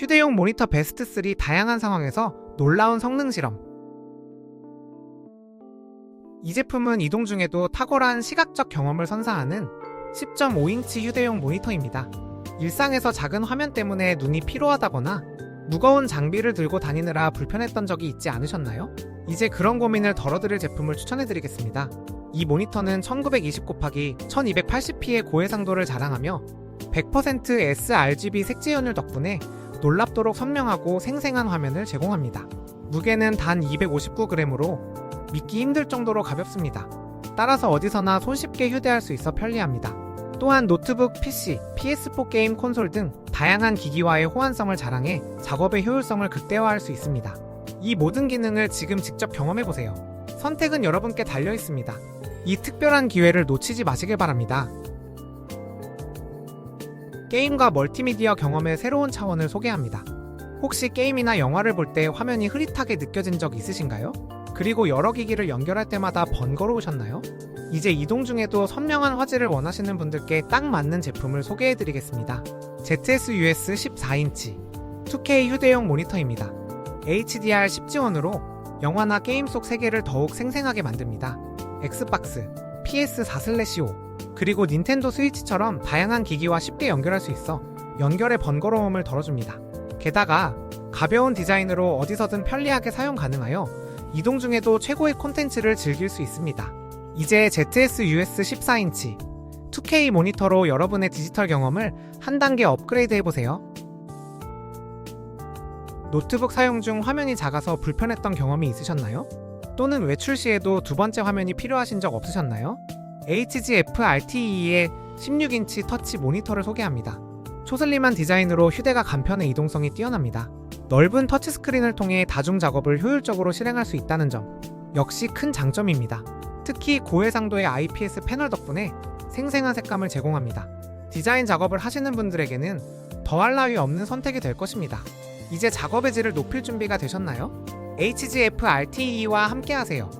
휴대용 모니터 베스트 3 다양한 상황에서 놀라운 성능 실험. 이 제품은 이동 중에도 탁월한 시각적 경험을 선사하는 10.5인치 휴대용 모니터입니다. 일상에서 작은 화면 때문에 눈이 피로하다거나 무거운 장비를 들고 다니느라 불편했던 적이 있지 않으셨나요? 이제 그런 고민을 덜어드릴 제품을 추천해드리겠습니다. 이 모니터는 1920 곱하기 1280p의 고해상도를 자랑하며 100% sRGB 연율 덕분에 놀랍도록 선명하고 생생한 화면을 제공합니다. 무게는 단 259g으로 믿기 힘들 정도로 가볍습니다. 따라서 어디서나 손쉽게 휴대할 수 있어 편리합니다. 또한 노트북, PC, PS4 게임 콘솔 등 다양한 기기와의 호환성을 자랑해 작업의 효율성을 극대화할 수 있습니다. 이 모든 기능을 지금 직접 경험해보세요. 선택은 여러분께 달려 있습니다. 이 특별한 기회를 놓치지 마시길 바랍니다. 게임과 멀티미디어 경험의 새로운 차원을 소개합니다. 혹시 게임이나 영화를 볼 때 화면이 흐릿하게 느껴진 적 있으신가요? 그리고 여러 기기를 연결할 때마다 번거로우셨나요? 이제 이동 중에도 선명한 화질을 원하시는 분들께 딱 맞는 제품을 소개해드리겠습니다. ZS-US 14인치 2K 휴대용 모니터입니다. HDR 10지원으로 영화나 게임 속 세계를 더욱 생생하게 만듭니다. 엑스박스, PS4/5, 그리고 닌텐도 스위치처럼 다양한 기기와 쉽게 연결할 수 있어 연결의 번거로움을 덜어줍니다. 게다가 가벼운 디자인으로 어디서든 편리하게 사용 가능하여 이동 중에도 최고의 콘텐츠를 즐길 수 있습니다. 이제 ZS-US 14인치 2K 모니터로 여러분의 디지털 경험을 한 단계 업그레이드 해보세요. 노트북 사용 중 화면이 작아서 불편했던 경험이 있으셨나요? 또는 외출 시에도 두 번째 화면이 필요하신 적 없으셨나요? HGF RTE의 16인치 터치 모니터를 소개합니다. 초슬림한 디자인으로 휴대가 간편해 이동성이 뛰어납니다. 넓은 터치스크린을 통해 다중 작업을 효율적으로 실행할 수 있다는 점 역시 큰 장점입니다. 특히 고해상도의 IPS 패널 덕분에 생생한 색감을 제공합니다. 디자인 작업을 하시는 분들에게는 더할 나위 없는 선택이 될 것입니다. 이제 작업의 질을 높일 준비가 되셨나요? HGF RTE와 함께하세요.